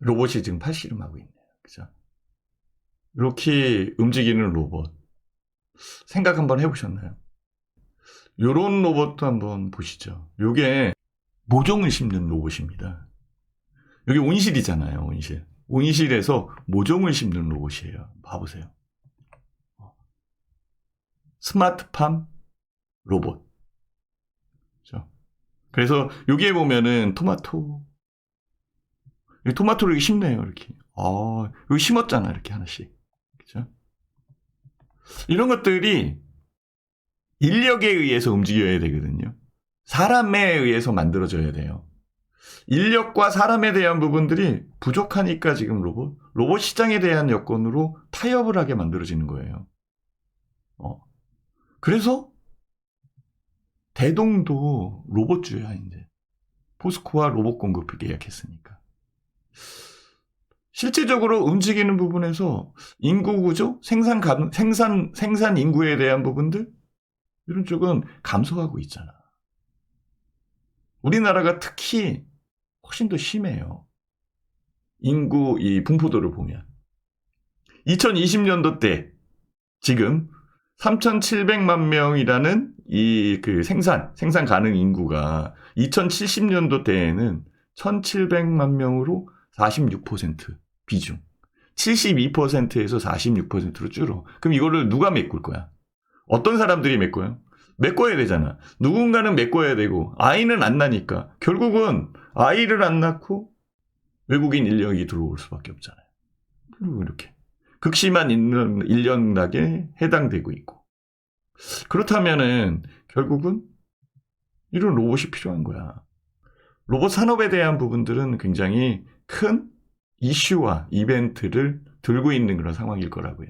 로봇이 지금 팔씨름하고 있네요. 그죠? 이렇게 움직이는 로봇. 생각 한번 해보셨나요? 요런 로봇도 한번 보시죠. 요게 모종을 심는 로봇입니다. 여기 온실이잖아요, 온실. 온실에서 모종을 심는 로봇이에요. 봐보세요. 스마트팜 로봇. 그래서 여기에 보면은 토마토. 이 토마토를 이렇게 심네요, 이렇게. 아, 여기 심었잖아, 이렇게 하나씩. 그죠? 이런 것들이 인력에 의해서 움직여야 되거든요. 사람에 의해서 만들어져야 돼요. 인력과 사람에 대한 부분들이 부족하니까 지금 로봇, 로봇 시장에 대한 여건으로 타협을 하게 만들어지는 거예요. 어. 그래서 대동도 로봇주야, 이제. 포스코와 로봇 공급을 계약했으니까. 실질적으로 움직이는 부분에서 인구 구조, 생산 가, 생산 생산 인구에 대한 부분들 이런 쪽은 감소하고 있잖아. 우리나라가 특히 훨씬 더 심해요. 인구 이 분포도를 보면 2020년도 때 지금 3,700만 명이라는 이 그 생산 생산 가능 인구가 2070년도 때에는 1,700만 명으로 46% 비중. 72%에서 46%로 줄어. 그럼 이거를 누가 메꿀 거야? 어떤 사람들이 메꿔요? 메꿔야 되잖아. 누군가는 메꿔야 되고, 아이는 안 나니까. 결국은 아이를 안 낳고 외국인 인력이 들어올 수밖에 없잖아요. 그리고 이렇게. 극심한 인력, 인력락에 해당되고 있고. 그렇다면은, 결국은 이런 로봇이 필요한 거야. 로봇 산업에 대한 부분들은 굉장히 큰 이슈와 이벤트를 들고 있는 그런 상황일 거라고요.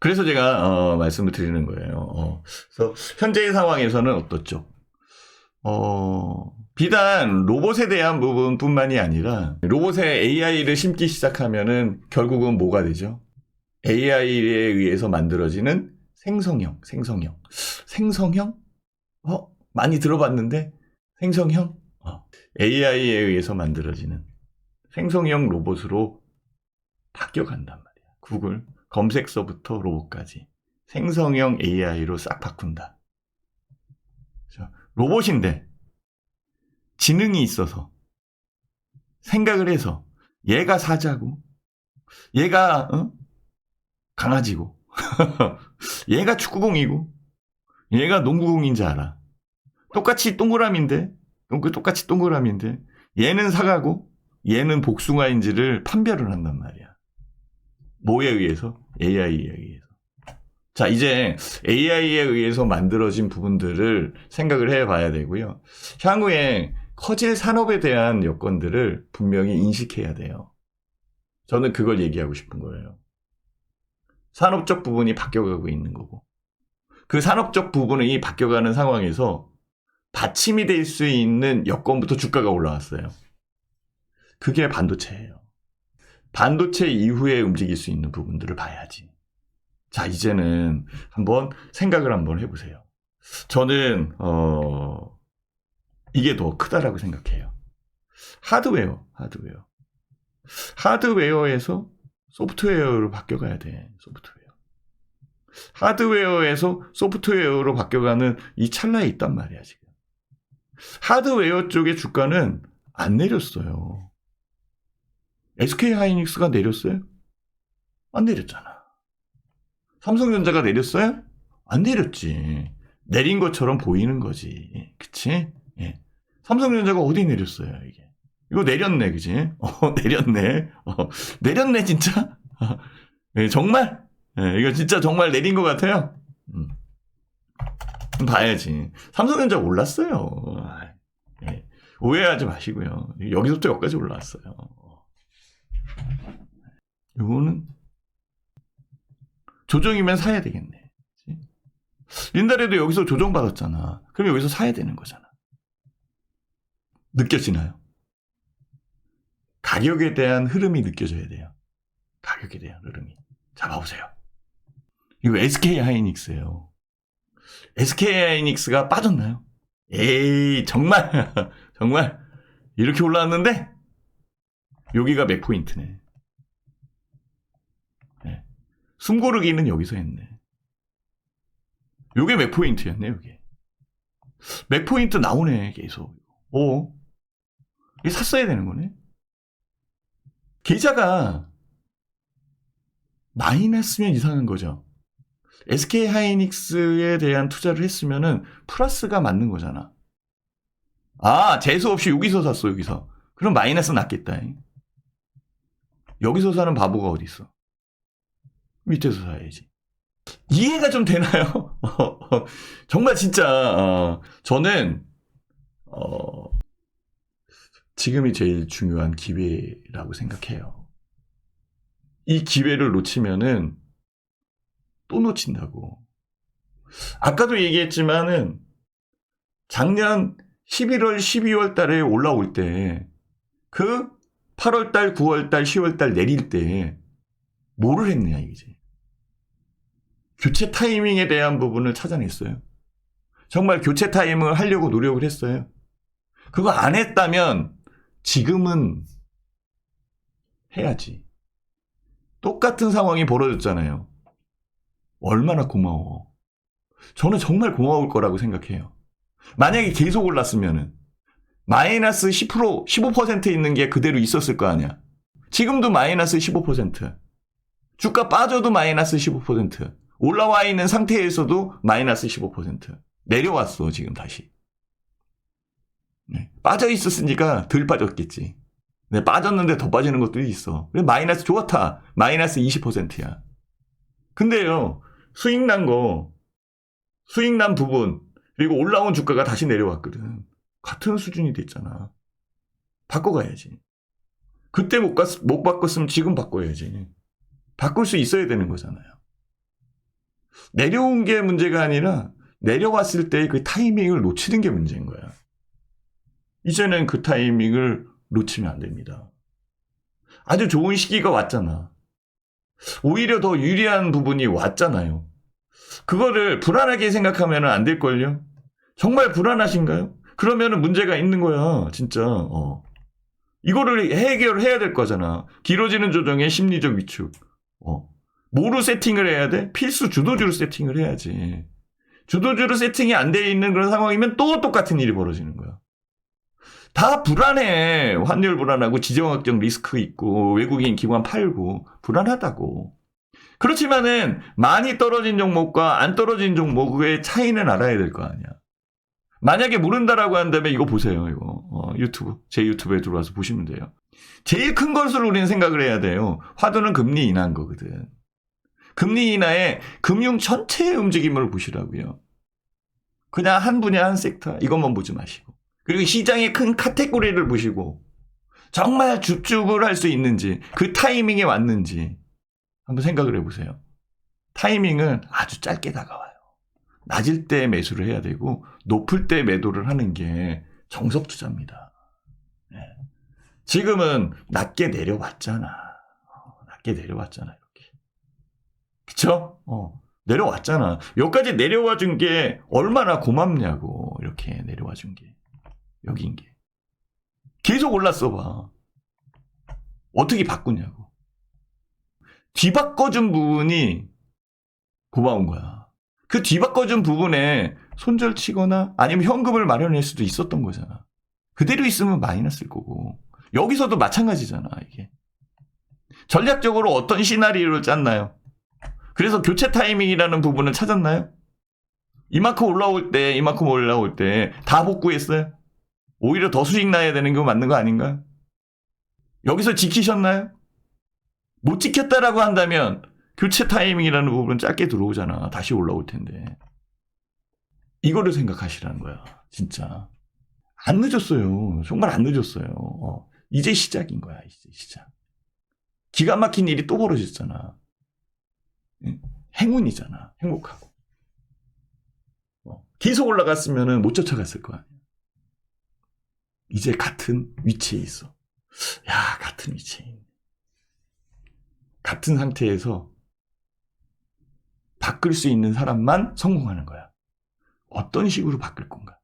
그래서 제가 어, 말씀을 드리는 거예요. 어, 그래서 현재의 상황에서는 어떻죠? 어, 비단 로봇에 대한 부분뿐만이 아니라 로봇에 AI를 심기 시작하면은 결국은 뭐가 되죠? AI에 의해서 만들어지는 생성형, 생성형, 생성형? 어, 많이 들어봤는데 생성형? 어, AI에 의해서 만들어지는 생성형 로봇으로 바뀌어간단 말이야. 구글 검색서부터 로봇까지 생성형 AI로 싹 바꾼다. 로봇인데 지능이 있어서 생각을 해서 얘가 사자고 얘가 어? 강아지고 얘가 축구공이고 얘가 농구공인 줄 알아. 똑같이 동그라미인데 그 똑같이 동그라미인데 얘는 사과고 얘는 복숭아인지를 판별을 한단 말이야. 뭐에 의해서? AI에 의해서. 자, 이제 AI에 의해서 만들어진 부분들을 생각을 해 봐야 되고요. 향후에 커질 산업에 대한 여건들을 분명히 인식해야 돼요. 저는 그걸 얘기하고 싶은 거예요. 산업적 부분이 바뀌어가고 있는 거고. 그 산업적 부분이 바뀌어가는 상황에서 받침이 될 수 있는 여건부터 주가가 올라왔어요. 그게 반도체예요. 반도체 이후에 움직일 수 있는 부분들을 봐야지. 자, 이제는 한번 생각을 한번 해보세요. 저는, 어, 이게 더 크다라고 생각해요. 하드웨어, 하드웨어. 하드웨어에서 소프트웨어로 바뀌어가야 돼, 소프트웨어. 하드웨어에서 소프트웨어로 바뀌어가는 이 찰나에 있단 말이야, 지금. 하드웨어 쪽의 주가는 안 내렸어요. SK 하이닉스가 내렸어요? 안 내렸잖아. 삼성전자가 내렸어요? 안 내렸지. 내린 것처럼 보이는 거지. 그치? 예. 삼성전자가 어디 내렸어요, 이게? 이거 내렸네, 그지? 어, 내렸네. 어, 내렸네, 진짜? 예, 정말? 예, 이거 진짜 정말 내린 것 같아요? 음. 봐야지. 삼성전자 올랐어요. 예. 오해하지 마시고요. 여기서부터 여기까지 올라왔어요. 요거는 조정이면 사야 되겠네. 옛날에도 여기서 조정받았잖아. 그럼 여기서 사야 되는 거잖아. 느껴지나요? 가격에 대한 흐름이 느껴져야 돼요. 가격에 대한 흐름이. 자, 봐보세요. 이거 SK 하이닉스예요. SK 하이닉스가 빠졌나요? 에이, 정말, 정말, 이렇게 올라왔는데, 여기가 맥 포인트네. 네. 숨 고르기는 여기서 했네. 요게 맥 포인트였네, 요게. 맥 포인트 나오네, 계속. 오. 이게 샀어야 되는 거네. 계좌가 마이너스면 이상한 거죠. SK 하이닉스에 대한 투자를 했으면은 플러스가 맞는 거잖아. 아, 재수 없이 여기서 샀어, 여기서. 그럼 마이너스 났겠다. 여기서 사는 바보가 어디 있어? 밑에서 사야지. 이해가 좀 되나요? 정말 진짜 어, 저는 어, 지금이 제일 중요한 기회라고 생각해요. 이 기회를 놓치면은 또 놓친다고. 아까도 얘기했지만은 작년 11월, 12월 달에 올라올 때 그 8월 달, 9월 달, 10월 달 내릴 때 뭐를 했느냐 이제. 교체 타이밍에 대한 부분을 찾아냈어요. 정말 교체 타이밍을 하려고 노력을 했어요. 그거 안 했다면 지금은 해야지. 똑같은 상황이 벌어졌잖아요. 얼마나 고마워. 저는 정말 고마울 거라고 생각해요. 만약에 계속 올랐으면은 마이너스 10% 15% 있는 게 그대로 있었을 거 아니야. 지금도 마이너스 15%. 주가 빠져도 마이너스 15%. 올라와 있는 상태에서도 마이너스 15%. 내려왔어, 지금 다시. 네, 빠져 있었으니까 덜 빠졌겠지. 네, 빠졌는데 더 빠지는 것도 있어. 그래, 마이너스 좋다. 마이너스 20%야. 근데요, 수익 난 거, 수익 난 부분, 그리고 올라온 주가가 다시 내려왔거든. 같은 수준이 됐잖아. 바꿔가야지. 그때 못, 갔, 못 바꿨으면 지금 바꿔야지. 바꿀 수 있어야 되는 거잖아요. 내려온 게 문제가 아니라 내려왔을 때 그 타이밍을 놓치는 게 문제인 거야. 이제는 그 타이밍을 놓치면 안 됩니다. 아주 좋은 시기가 왔잖아. 오히려 더 유리한 부분이 왔잖아요. 그거를 불안하게 생각하면 안 될걸요? 정말 불안하신가요? 그러면 문제가 있는 거야, 진짜. 어. 이거를 해결해야 될 거잖아. 길어지는 조정의 심리적 위축. 어. 뭐로 세팅을 해야 돼? 필수 주도주로 세팅을 해야지. 주도주로 세팅이 안 돼 있는 그런 상황이면 또 똑같은 일이 벌어지는 거야. 다 불안해. 환율 불안하고 지정학적 리스크 있고 외국인 기관 팔고 불안하다고. 그렇지만은 많이 떨어진 종목과 안 떨어진 종목의 차이는 알아야 될 거 아니야. 만약에 모른다라고 한다면 이거 보세요. 이거 어, 유튜브 제 유튜브에 들어와서 보시면 돼요. 제일 큰 것을 우리는 생각을 해야 돼요. 화두는 금리 인하인 거거든. 금리 인하에 금융 전체의 움직임을 보시라고요. 그냥 한 분야 한 섹터 이것만 보지 마시고 그리고 시장의 큰 카테고리를 보시고 정말 줍줍을 할 수 있는지 그 타이밍에 왔는지 한번 생각을 해보세요. 타이밍은 아주 짧게 다가와요. 낮을 때 매수를 해야 되고 높을 때 매도를 하는 게 정석 투자입니다. 네. 지금은 낮게 내려왔잖아. 어, 낮게 내려왔잖아 이렇게. 그쵸? 어, 내려왔잖아. 여기까지 내려와 준 게 얼마나 고맙냐고 이렇게 내려와 준 게. 여기인 게. 계속 올랐어 봐. 어떻게 바꾸냐고. 뒤바꿔준 부분이 고마운 거야. 그 뒤바꿔준 부분에 손절 치거나 아니면 현금을 마련할 수도 있었던 거잖아. 그대로 있으면 마이너스일 거고. 여기서도 마찬가지잖아, 이게. 전략적으로 어떤 시나리오를 짰나요? 그래서 교체 타이밍이라는 부분을 찾았나요? 이만큼 올라올 때, 이만큼 올라올 때 다 복구했어요? 오히려 더 수익 나야 되는 게 맞는 거 아닌가? 여기서 지키셨나요? 못 지켰다라고 한다면 교체 타이밍이라는 부분은 짧게 들어오잖아. 다시 올라올 텐데. 이거를 생각하시라는 거야. 진짜. 안 늦었어요. 정말 안 늦었어요. 어, 이제 시작인 거야. 이제 시작. 기가 막힌 일이 또 벌어졌잖아. 응? 행운이잖아. 행복하고. 어, 계속 올라갔으면 못 쫓아갔을 거야. 이제 같은 위치에 있어. 야, 같은 위치에. 같은 상태에서 바꿀 수 있는 사람만 성공하는 거야. 어떤 식으로 바꿀 건가?